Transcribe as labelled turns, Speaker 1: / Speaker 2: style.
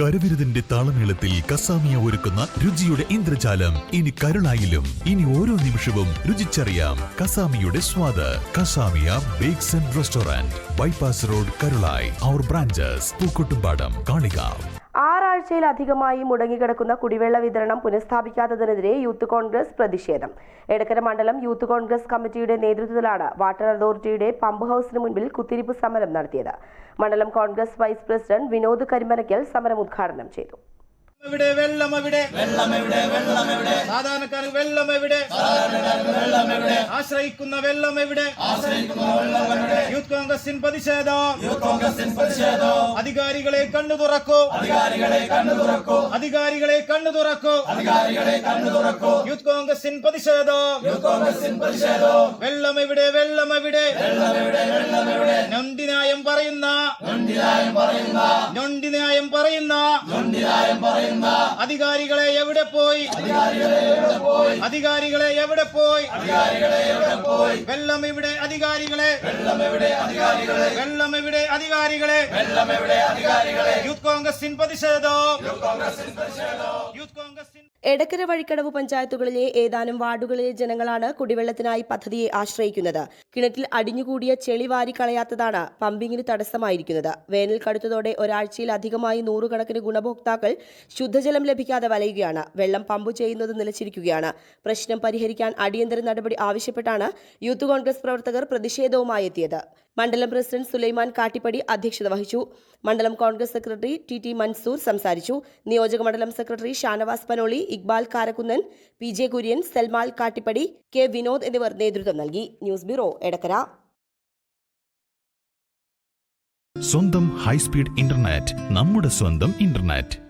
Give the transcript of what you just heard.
Speaker 1: കരവിരുതിന്റെ താളമേളത്തിൽ കസാമിയ ഒരുക്കുന്ന രുചിയുടെ ഇന്ദ്രജാലം. ഇനി കരുളായിലും ഇനി ഓരോ നിമിഷവും രുചിച്ചറിയാം കസാമിയുടെ സ്വാദ്. Kasamiya bakes and restaurant bypass road Karulai. Our branches Pookkottumpadam Kalikavu.
Speaker 2: ആറാഴ്ചയിലധികമായി മുടങ്ങിക്കിടക്കുന്ന കുടിവെള്ള വിതരണം പുനഃസ്ഥാപിക്കാത്തതിനെതിരെ യൂത്ത് കോൺഗ്രസ് പ്രതിഷേധം. എടക്കര മണ്ഡലം യൂത്ത് കോൺഗ്രസ് കമ്മിറ്റിയുടെ നേതൃത്വത്തിലാണ് വാട്ടർ അതോറിറ്റിയുടെ പമ്പ് ഹൌസിന് മുൻപിൽ കുത്തിരിപ്പ് സമരം നടത്തിയത്. മണ്ഡലം കോൺഗ്രസ് വൈസ് പ്രസിഡന്റ് വിനോദ് കരിമനക്കൽ സമരം ഉദ്ഘാടനം ചെയ്തു.
Speaker 3: എവിടെ വെള്ളം എവിടെ വെള്ളം എവിടെ വെള്ളം എവിടെ സാധാരണക്കാർക്ക് വെള്ളം എവിടെ വെള്ളം എവിടെ ആശ്രയിക്കുന്ന വെള്ളം എവിടെ ആശ്രയിക്കുന്ന വെള്ളം എവിടെ യൂത്ത് കോൺഗ്രസിൻ പ്രതിഷേധം. യൂത്ത് കോൺഗ്രസിൻ പ്രതിഷേധം. അധികാരികളെ കണ്ണു തുറക്കൂ. അധികാരികളെ കണ്ണു തുറക്കൂ. അധികാരികളെ കണ്ണു തുറക്കൂ. അധികാരികളെ കണ്ണു തുറക്കൂ. യൂത്ത് കോൺഗ്രസിൻ പ്രതിഷേധം. യൂത്ത് കോൺഗ്രസിൻ പ്രതിഷേധം. വെള്ളം എവിടെ വെള്ളം എവിടെ വെള്ളം എവിടെ വെള്ളം എവിടെ നൊണ്ടിനായം പറയുന്ന. നൊണ്ടിനായം പറയുന്ന. നൊണ്ടിനായം പറയുന്ന. നൊണ്ടിനായം പറയുന്ന അധികാരികളെ എവിടെ പോയി? അധികാരികളെ എവിടെ പോയി? അധികാരികളെ എവിടെ പോയി? അധികാരികളെ എവിടെ പോയി? വെള്ളം ഇവിടെ അധികാരികളെ? വെള്ളം ഇവിടെ അധികാരികളെ? വെള്ളം ഇവിടെ അധികാരികളെ? വെള്ളം ഇവിടെ അധികാരികളെ? യൂത്ത് കോൺഗ്രസിൻ പ്രതിഷേധം. യൂത്ത് കോൺഗ്രസിൻ
Speaker 2: എടക്കര വഴിക്കടവ് പഞ്ചായത്തുകളിലെ ഏതാനും വാർഡുകളിലെ ജനങ്ങളാണ് കുടിവെള്ളത്തിനായി പദ്ധതിയെ ആശ്രയിക്കുന്നത്. കിണറ്റിൽ അടിഞ്ഞുകൂടിയ ചെളി വാരി കളയാത്തതാണ് പമ്പിങ്ങിന് തടസ്സമായിരിക്കുന്നത്. വേനൽ കടുത്തതോടെ ഒരാഴ്ചയിലധികമായി നൂറുകണക്കിന് ഗുണഭോക്താക്കൾ ശുദ്ധജലം ലഭിക്കാതെ വലയുകയാണ്. വെള്ളം പമ്പ് ചെയ്യുന്നത് നിലച്ചിരിക്കുകയാണ്. പ്രശ്നം പരിഹരിക്കാൻ അടിയന്തര നടപടി ആവശ്യപ്പെട്ടാണ് യൂത്ത് കോൺഗ്രസ് പ്രവർത്തകർ പ്രതിഷേധവുമായി എത്തിയത്. മണ്ഡലം പ്രസിഡന്റ് സുലൈമാൻ കാട്ടിപ്പടി അധ്യക്ഷത വഹിച്ചു. മണ്ഡലം Congress secretary T T Mansoor സംസാരിച്ചു. നിയോജക മണ്ഡലം secretary Shanavas Panoli Iqbal Karakkunnan P J Kurian Salmal Kattippadi K Vinod എന്നിവർ നേതൃത്വം നൽകി. News bureau Edakkara.
Speaker 1: സ്വന്തം ഹൈസ്പീഡ് ഇന്റർനെറ്റ് നമ്മുടെ സ്വന്തം ഇന്റർനെറ്റ്.